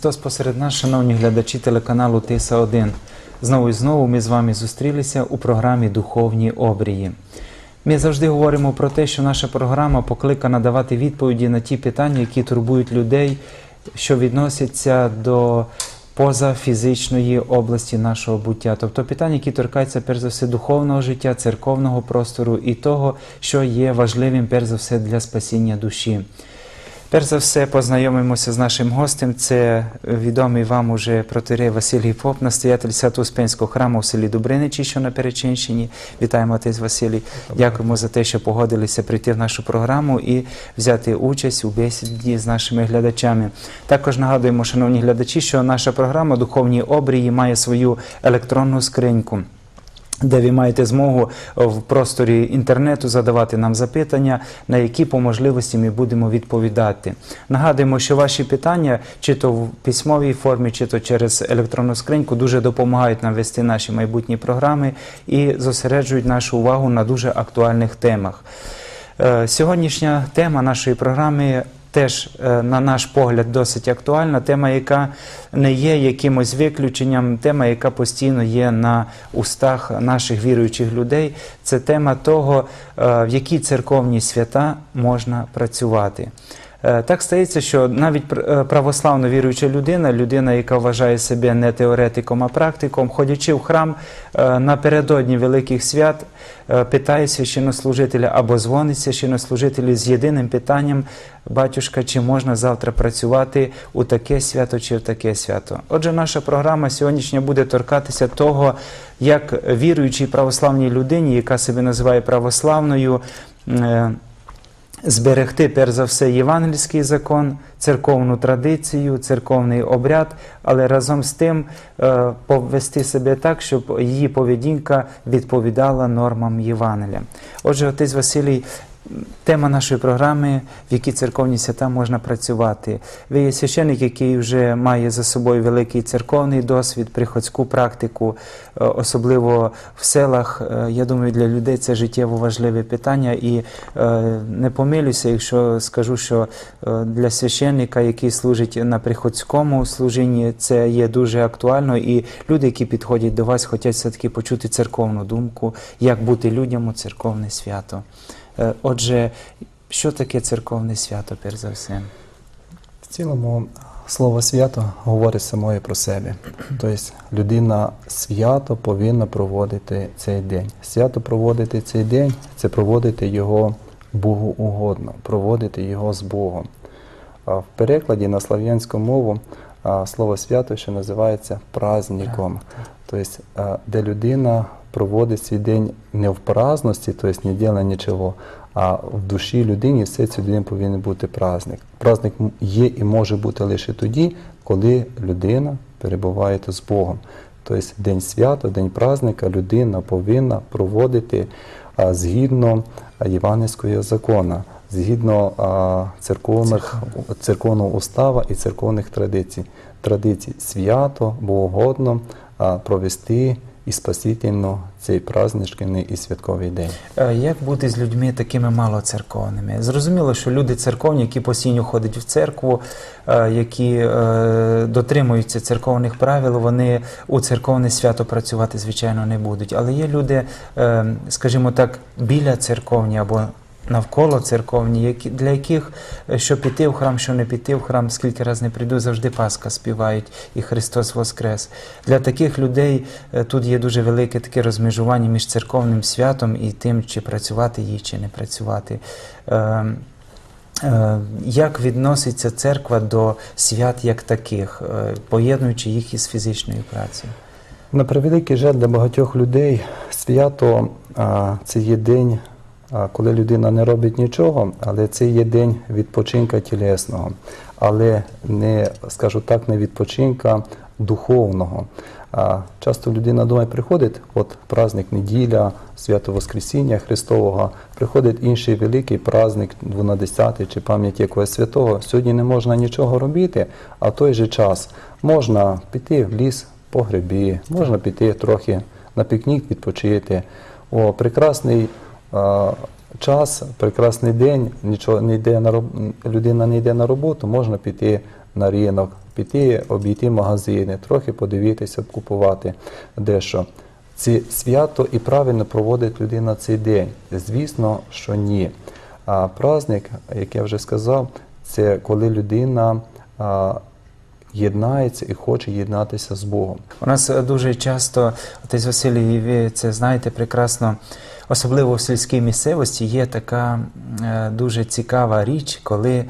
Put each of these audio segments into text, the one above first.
Христос посеред нас, шановні глядачі телеканалу Тиса 1 Знову і знову ми з вами зустрілися у програмі Духовні обрії. Ми завжди говоримо про те, що наша програма покликана давати відповіді на ті питання, які турбують людей, що відносяться до позафізичної області нашого буття, тобто питання, які торкаються перш за все духовного життя, церковного простору і того, що є важливим перш за все для спасіння душі. Перш за все познайомимося з нашим гостем. Це відомий вам уже протирей Василій Поп, настоятель Свято-Успенського храму в селі Дубриничі, що на Перечинщині. Вітаємо отець Василій. Дякуємо за те, що погодилися прийти в нашу програму і взяти участь у бесіді з нашими глядачами. Також нагадуємо, шановні глядачі, що наша програма Духовні обрії має свою електронну скриньку де ви маєте змогу в просторі інтернету задавати нам запитання, на які по можливості ми будемо відповідати. Нагадуємо, що ваші питання, чи то в письмовій формі, чи то через електронну скриньку, дуже допомагають нам вести наші майбутні програми і зосереджують нашу увагу на дуже актуальних темах. Е, Сьогоднішня тема нашої програми теж, е, на наш погляд, досить актуальна. Тема, яка не є якимось виключенням, тема, яка постійно є на устах наших віруючих людей. Це тема того, е, в які церковні свята можна працювати. Е, Так стається, що навіть е, православно віруюча людина, людина, яка вважає себе не теоретиком, а практиком, ходячи в храм е, напередодні великих свят, питає священнослужителя або дзвонить священнослужителю з єдиним питанням: батюшка, чи можна завтра працювати у таке свято чи в таке свято? Отже, наша програма сьогоднішня буде торкатися того, як віруючій православній людині, яка себе називає православною. Зберегти перш за все євангельський закон, церковну традицію, церковний обряд, але разом з тим е, повести себе так, щоб її поведінка відповідала нормам Євангелія. Отже, отець Василій. Тема нашої програми, в які церковні свята можна працювати. Ви є священник, який вже має за собою великий церковний досвід, приходську практику, е, особливо в селах. Е, Я думаю, для людей це життєво важливе питання. І е, не помилюся, якщо скажу, що для священника, який служить на приходському служінні, це є дуже актуально. І люди, які підходять до вас, хочуть все-таки почути церковну думку, як бути людям у церковне свято. Е, Отже, що таке церковне свято, перш за все? В цілому слово свято говорить самою про себе. Тобто людина свято повинна проводити цей день. Свято проводити цей день це проводити його Богу угодно, проводити його з Богом. В перекладі на слав'янську мову слово свято ще називається праздником. Тобто, де людина проводить свій день не в праздності, тобто не діла нічого, а в душі людині все цю людини повинен бути праздник. Праздник є і може бути лише тоді, коли людина перебуває з Богом. Тобто день свята, день праздника людина повинна проводити згідно євангельського закону, згідно церковних, церковного устава і церковних традицій. Традицій свято, богогодно а, провести і спасительно цей праздничний і святковий день. Е, Як бути з людьми такими малоцерковними? Зрозуміло, що люди церковні, які постійно ходять в церкву, е, які е, дотримуються церковних правил, вони у церковне свято працювати, звичайно, не будуть. Але є люди, скажімо так, біля церковні або навколо церковні, для яких е, що піти в храм, що не піти в храм, скільки раз не прийду, завжди Пасха співають і Христос Воскрес. Для таких людей е, тут є дуже велике таке розмежування між церковним святом і тим, чи працювати їй, чи не працювати. Е, Як відноситься церква до свят як таких, поєднуючи їх із фізичною працею? На превеликий жаль для багатьох людей свято це є день, а, коли людина не робить нічого, але це є день відпочинка тілесного, але не, скажу так, не відпочинка духовного. А, часто людина думає, приходить, от праздник неділя, свято Воскресіння Христового, приходить інший великий праздник, 12 чи пам'ять якогось святого. Сьогодні не можна нічого робити, а в той же час можна піти в ліс, по гриби, можна піти трохи на пікнік відпочити. О, прекрасний час, прекрасний день, нічого не йде на людина не йде на роботу, можна піти на ринок, піти, обійти магазини, трохи подивитися, купувати дещо. Це свято і правильно проводить людина цей день? Звісно, що ні. А праздник, як я вже сказав, це коли людина єднається і хоче єднатися з Богом. У нас е, дуже часто, отець Василій, ви це знаєте прекрасно, особливо в сільській місцевості є така е, дуже цікава річ, коли е,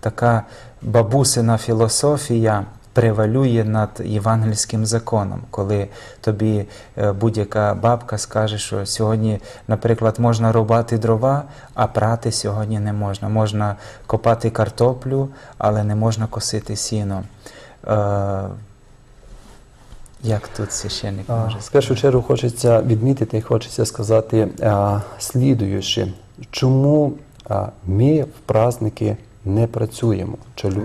така бабусина філософія превалює над євангельським законом, коли тобі е, будь-яка бабка скаже, що сьогодні, наприклад, можна рубати дрова, а прати сьогодні не можна. Можна копати картоплю, але не можна косити сіно. Е, як тут священник може В першу чергу хочеться відмітити і хочеться сказати а, слідуюче, чому ми в праздники не працюємо,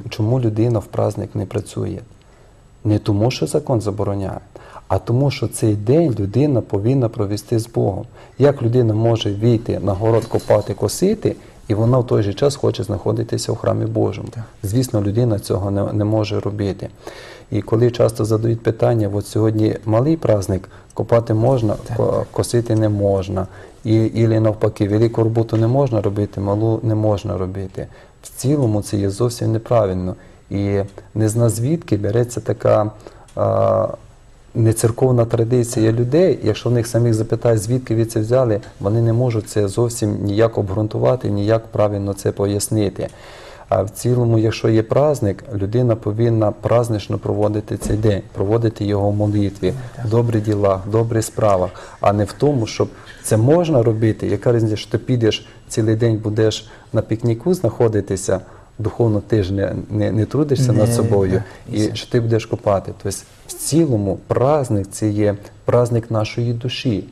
чому людина в праздник не працює. Не тому, що закон забороняє, а тому, що цей день людина повинна провести з Богом. Як людина може вийти на город копати, косити, і вона в той же час хоче знаходитися в храмі Божому. Звісно, людина цього не, не може робити. І коли часто задають питання, от сьогодні малий праздник, копати можна, ко- косити не можна. І, і навпаки, велику роботу не можна робити, малу не можна робити. В цілому це є зовсім неправильно. І не зна звідки береться така а, нецерковна традиція людей. Якщо в них самих запитають, звідки ви це взяли, вони не можуть це зовсім ніяк обґрунтувати, ніяк правильно це пояснити. А в цілому, якщо є праздник, людина повинна празднично проводити цей день, проводити його в молитві, в добрих ділах, в добрих справах, а не в тому, щоб це можна робити. Яка різниця, що ти підеш цілий день, будеш на пікніку знаходитися, духовно ти ж не, не, не трудишся Не, над собою, да, і що ти будеш копати. Тобто, в цілому праздник це є праздник нашої душі,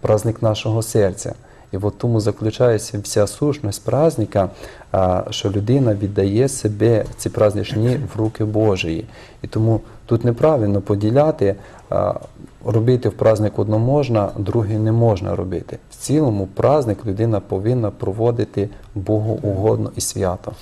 праздник нашого серця. І от тому заключається вся сущність праздника, що людина віддає себе ці праздничні в руки Божої. І тому тут неправильно поділяти, робити в праздник одно можна, друге не можна робити. В цілому праздник людина повинна проводити Богу угодно і свято.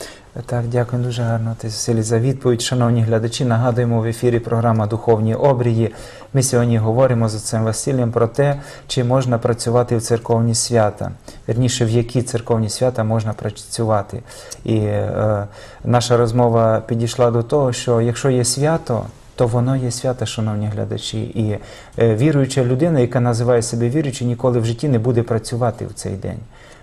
Так, дякую дуже гарно, отець Василій, за відповідь. Шановні глядачі, нагадуємо в ефірі програма Духовні обрії. Ми сьогодні говоримо з отцем Василієм про те, чи можна працювати в церковні свята, вірніше, в які церковні свята можна працювати. І е, наша розмова підійшла до того, що якщо є свято, то воно є свято, шановні глядачі. І е, віруюча людина, яка називає себе віруючою, ніколи в житті не буде працювати в цей день.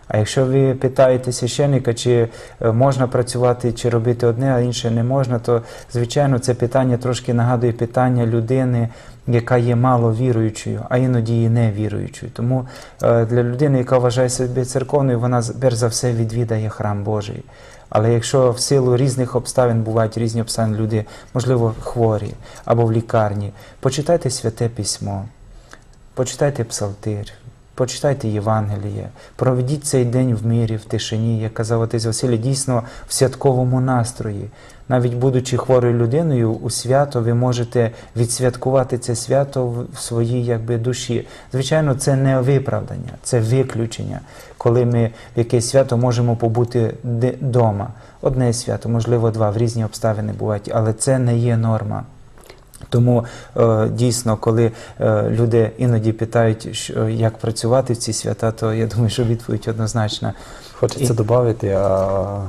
А якщо ви питаєте священника, чи е, можна працювати, чи робити одне, а інше не можна, то звичайно це питання трошки нагадує питання людини, яка є мало віруючою, а іноді і не віруючою. Тому е, для людини, яка вважає себе церковною, вона перш за все відвідає храм Божий. Але якщо в силу різних обставин бувають різні обставини, люди, можливо, хворі або в лікарні, почитайте святе письмо, почитайте псалтир, почитайте Євангеліє, проведіть цей день в мирі, в тишині, як казав отець Василій, дійсно в святковому настрої. Навіть будучи хворою людиною, у свято ви можете відсвяткувати це свято в своїй якби, душі. Звичайно, це не виправдання, це виключення, коли ми в якесь свято можемо побути вдома. Одне свято, можливо, два, в різні обставини бувають, але це не є норма. Тому е, дійсно, коли е, люди іноді питають, як працювати в ці свята, то я думаю, що відповідь однозначна. Хочеться І- додати а, а,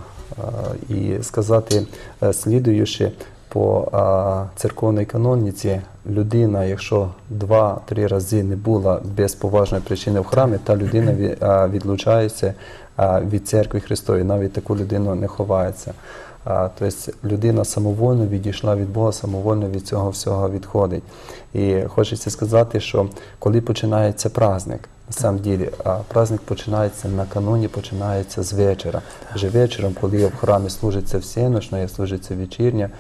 і сказати е, слідуючи по а, церковній каноніці, людина, якщо два-три рази не була без поважної причини в храмі, та людина ві- а, відлучається а, від церкви Христової, навіть таку людину не ховається. Тобто людина самовольно відійшла від Бога, самовольно від цього всього відходить. І хочеться сказати, що коли починається праздник, на самом ділі, праздник починається накануні, починається з вечора. Вже вечором, коли в храмі служиться всеночно, як служиться вечірня,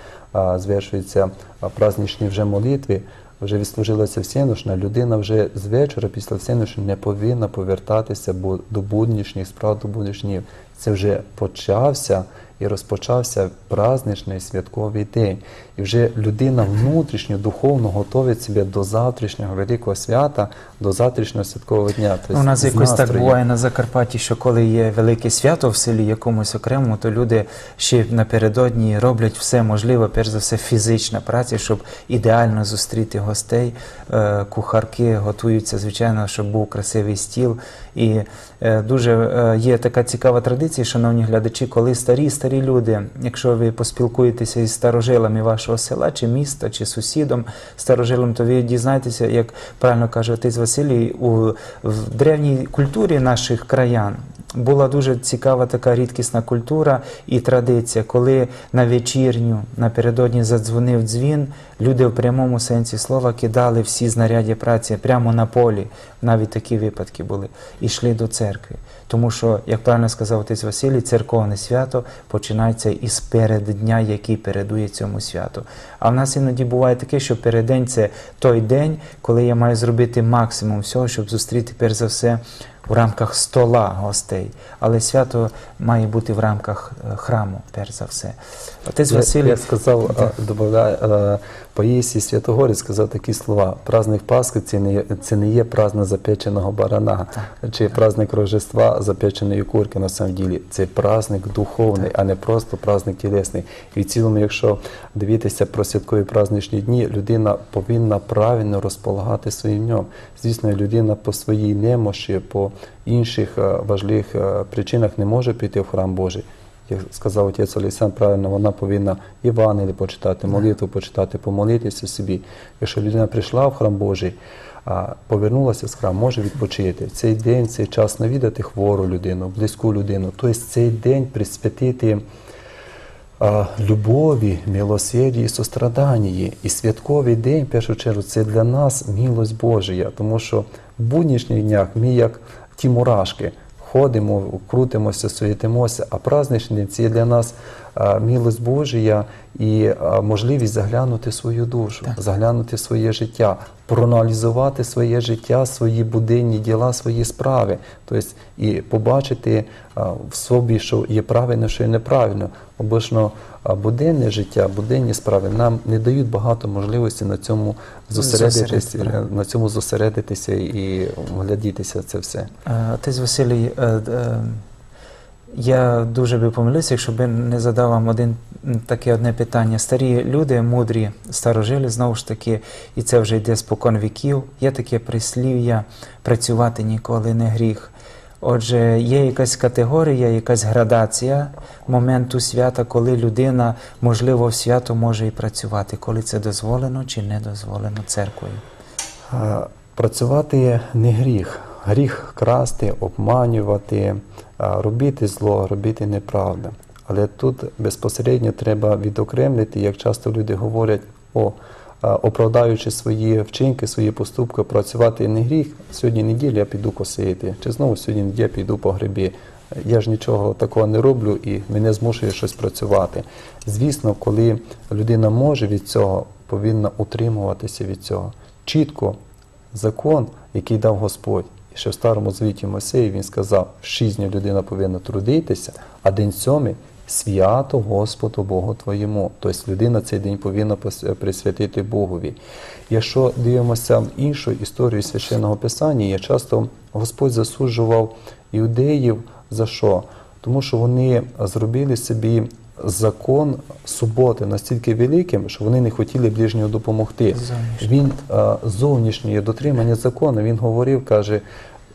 звершуються праздничні вже молитви, вже відслужилася всеночна, людина вже з вечора після всеночної не повинна повертатися до буднішніх справ, до буднішніх. Це вже почався і розпочався праздничний святковий день. І вже людина внутрішньо, духовно готовить себе до завтрашнього великого свята, до завтрашнього святкового дня. Тобто У нас якось так буває на Закарпатті, що коли є велике свято в селі якомусь окремому, то люди ще напередодні роблять все можливе, перш за все, фізична праця, щоб ідеально зустріти гостей. Е, Кухарки готуються, звичайно, щоб був красивий стіл. І е, дуже е, є така цікава традиція, шановні глядачі, коли старі старі люди, якщо ви поспілкуєтеся із старожилами вашого села, чи міста, чи сусідом старожилом, то ви дізнаєтеся, як правильно каже отець Василій, у в древній культурі наших краян. Була дуже цікава така рідкісна культура і традиція, коли на вечірню напередодні задзвонив дзвін, люди в прямому сенсі слова кидали всі знаряддя праці прямо на полі. Навіть такі випадки були, і йшли до церкви. Тому що, як правильно сказав отець Василій, церковне свято починається із переддня, який передує цьому святу. А в нас іноді буває таке, що передень це той день, коли я маю зробити максимум всього, щоб зустріти перш за все у рамках стола гостей. Але свято має бути в рамках е, храму, перш за все. Отець Я, Василій я сказав, Да. добавляю, а, Паїсій сказав такі слова: праздник Пасхи це не, це не є праздник запеченого барана, чи праздник Рождества запеченої курки на самом ділі. Це праздник духовний, а не просто праздник тілесний. І в цілому, якщо дивитися про святкові праздничні дні, людина повинна правильно розполагати своїм днем. Звісно, людина по своїй немощі, по інших е, важливих е, причинах не може піти в храм Божий як сказав отець Олександр, правильно, вона повинна Євангеліє почитати, молитву почитати, помолитися собі. Якщо людина прийшла в храм Божий, а повернулася з храму, може відпочити. Цей день, цей час навідати хвору людину, близьку людину. Тобто цей день присвятити а, любові, милосерді і состраданні. І святковий день, в першу чергу, це для нас милость Божія, тому що в буднішніх днях ми як ті мурашки. Ходимо, крутимося, суєтимося, а праздничний день це для нас милость Божія і можливість заглянути свою душу, заглянути своє життя, проаналізувати своє життя, свої буденні діла, свої справи. Тобто і побачити в собі, що є правильно, що є неправильно. Обично а, буденне життя, буденні справи нам не дають багато можливості на цьому зосередитися, Зосередити, на цьому зосередитися і вглядітися це все. Е, Отець Василій, е, е, я дуже би помилився, якщо би не задав вам один таке одне питання. Старі люди, мудрі, старожили, знову ж таки, і це вже йде спокон віків. Є таке прислів'я працювати ніколи не гріх. Отже, є якась категорія, якась градація моменту свята, коли людина, можливо, в свято може і працювати, коли це дозволено чи не дозволено церквою. Працювати не гріх. Гріх красти, обманювати, робити зло, робити неправду. Але тут безпосередньо треба відокремлити, як часто люди говорять, о, оправдаючи свої вчинки, свої поступки, працювати не гріх. Сьогодні неділя я піду косити, чи знову сьогодні неділя піду по грибі. Я ж нічого такого не роблю і мене змушує щось працювати. Звісно, коли людина може від цього, повинна утримуватися від цього. Чітко закон, який дав Господь. Ще в старому звіті Мойсеї він сказав, шість днів людина повинна трудитися, а день сьомий свято Господу Богу твоєму. Тобто людина цей день повинна присвятити Богові. Якщо дивимося в іншу історію священного писання, є часто Господь засуджував іудеїв за що? Тому що вони зробили собі закон суботи настільки великим, що вони не хотіли ближнього допомогти. Зовнішній. Він е, зовнішнє дотримання закону. Він говорив, каже: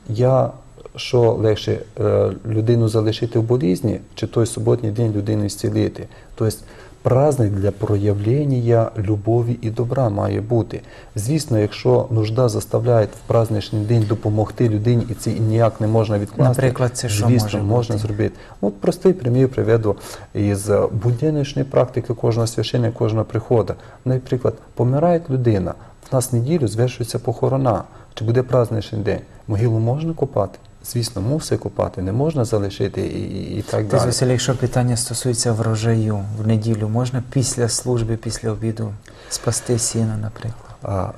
я що легше е, людину залишити в болізні, чи той суботній день людину зцілити. Тобто праздник для проявлення любові і добра має бути. Звісно, якщо нужда заставляє в праздничний день допомогти людині, і це ніяк не можна відкласти. Наприклад, це що звісно, може можна бути? зробити. От простий примір приведу із е, буденної практики кожного священника, кожного приходу. Наприклад, помирає людина, в нас неділю звершується похорона. Чи буде праздничний день? Могилу можна копати? Звісно, мусить копати, не можна залишити і, і, і так Тобто, далі. Василь, якщо питання стосується врожаю в неділю, можна після служби, після обіду спасти сіно, наприклад. А,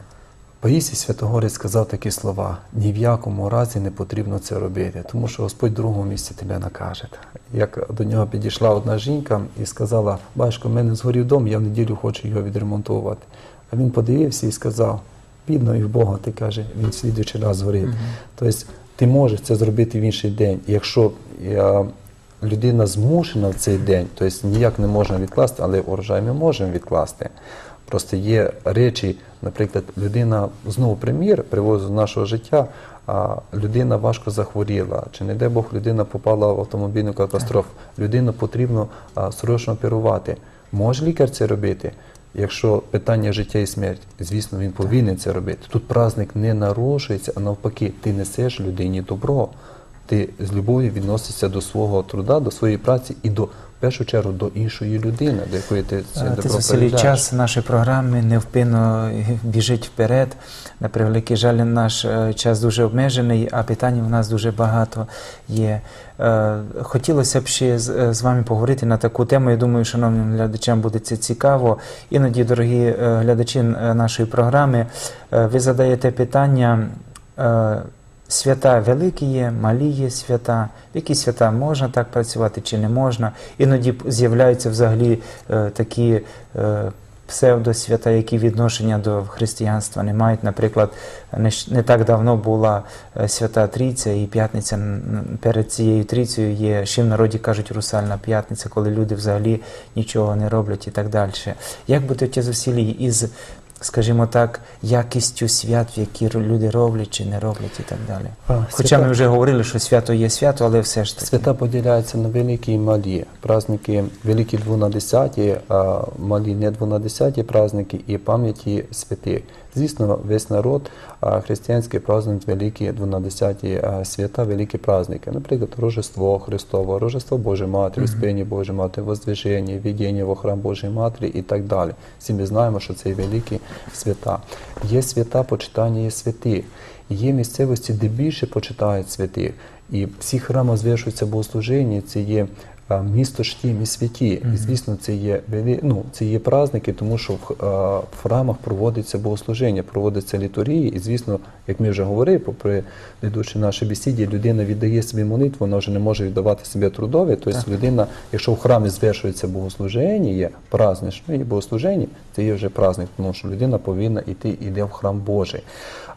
Паїсій Святогорець сказав такі слова: ні в якому разі не потрібно це робити, тому що Господь в другому місці тебе накаже. Як до нього підійшла одна жінка і сказала: Бачко, в мене згорів дом, я в неділю хочу його відремонтувати. А він подивився і сказав: бідно і в Бога, ти каже, він слідуючий раз згорить. Тобто ти можеш це зробити в інший день. Якщо е, людина змушена в цей день, тобто ніяк не можна відкласти, але урожай ми можемо відкласти. Просто є речі, наприклад, людина знову примір привозу нашого життя. А людина важко захворіла, чи не дай Бог людина попала в автомобільну катастрофу. Людину потрібно а, срочно оперувати. Може лікар це робити? Якщо питання життя і смерть, звісно, він повинен це робити. Тут праздник не нарушується, а навпаки, ти несеш людині добро. Ти з любов'ю відносишся до свого труда, до своєї праці і до в першу чергу до іншої людини, до якої ти це добро передаєш. час нашої програми невпинно біжить вперед. На превеликий жаль, наш е, час дуже обмежений, а питань у нас дуже багато є. Е, Хотілося б ще з, е, вами поговорити на таку тему. Я думаю, шановним глядачам буде це цікаво. Іноді, дорогі глядачі нашої програми, ви задаєте питання. Свята великі є, малі є свята. Які свята можна так працювати чи не можна. Іноді з'являються взагалі е, такі е, псевдосвята, які відношення до християнства не мають. Наприклад, не, не так давно була е, свята Трійця, і п'ятниця перед цією трійцею є, ще в народі кажуть русальна п'ятниця, коли люди взагалі нічого не роблять і так далі. Як буде отець Василій із скажімо так, якістю свят, які люди роблять чи не роблять і так далі. А, Хоча свята- ми вже говорили, що свято є свято, але все ж таки. Свята поділяються на великі і малі. Праздники великі двунадесяті, а малі не двунадесяті праздники і пам'яті святих. Звісно, весь народ християнський празднує великі двунадесяті а, свята, великі праздники. Наприклад, Рождество Христово, Рождество Божої Матері, Успіння Божої Матері, Воздвиження, Введення во храм Божої Матері і так далі. Всі ми знаємо, що це великі свята. Є свята почитання є святих. Є місцевості, де більше почитають святих. І всі храми звершуються богослужіння, це є а, місто штім і святі. І звісно, це є ну, це є праздники, тому що в, а, в храмах проводиться богослуження, проводиться літурії, І звісно, як ми вже говорили, попри ведучи наші бесіді, людина віддає свої молитви, вона вже не може віддавати себе трудові. Тобто людина, якщо в храмі звершується богослужіння, є праздничне і богослужіння, це є вже праздник, тому що людина повинна йти іде в храм Божий.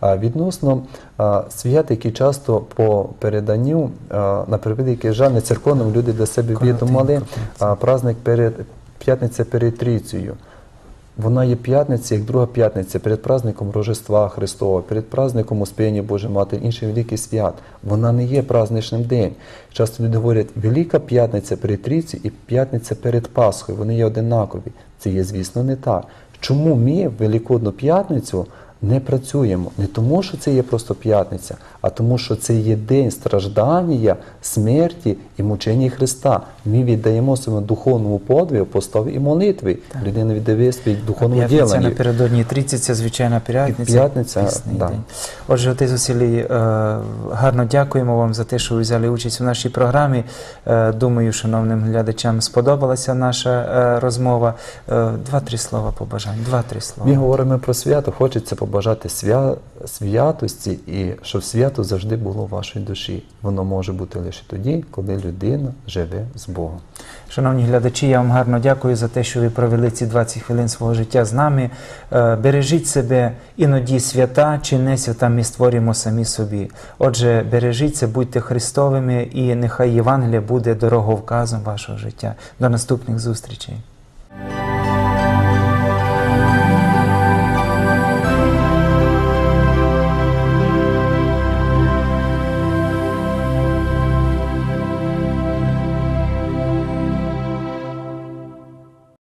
А відносно а, свят, які часто по переданню а, на превеликий жаль, не церковним люди для себе відомали, праздник перед п'ятниця перед Трійцею. Вона є п'ятниця, як друга п'ятниця, перед праздником Рождества Христова, перед праздником Успіння Божої Матері, інший великий свят. Вона не є праздничним день. Часто люди говорять, Велика п'ятниця перед трійці і п'ятниця перед Пасхою. Вони є одинакові. Це є, звісно, не так. Чому ми Великодну п'ятницю не працюємо? Не тому, що це є просто п'ятниця, а тому, що це є день страждання, смерті і мучення Христа. Ми віддаємо своєму духовному подвигу, поставі і молитві. Людина віддає свій духовному П'ятниця діланню. напередодні 30 це звичайна п'ятниця. П'ятниця, да. день. Отже, отець Василій, е, гарно дякуємо вам за те, що ви взяли участь у нашій програмі. Е, Думаю, шановним глядачам сподобалася наша е, розмова. Два-три слова побажань. Два-три слова. Ми говоримо про свято, хочеться побажати свя... святості і щоб свято завжди було в вашій душі. Воно може бути лише тоді, коли людина живе з Богом. Шановні глядачі, я вам гарно дякую за те, що ви провели ці 20 хвилин свого життя з нами. Е, Бережіть себе, іноді свята чи не свята ми створюємо самі собі. Отже, бережіться, будьте Христовими, і нехай Євангелія буде дороговказом вашого життя. До наступних зустрічей.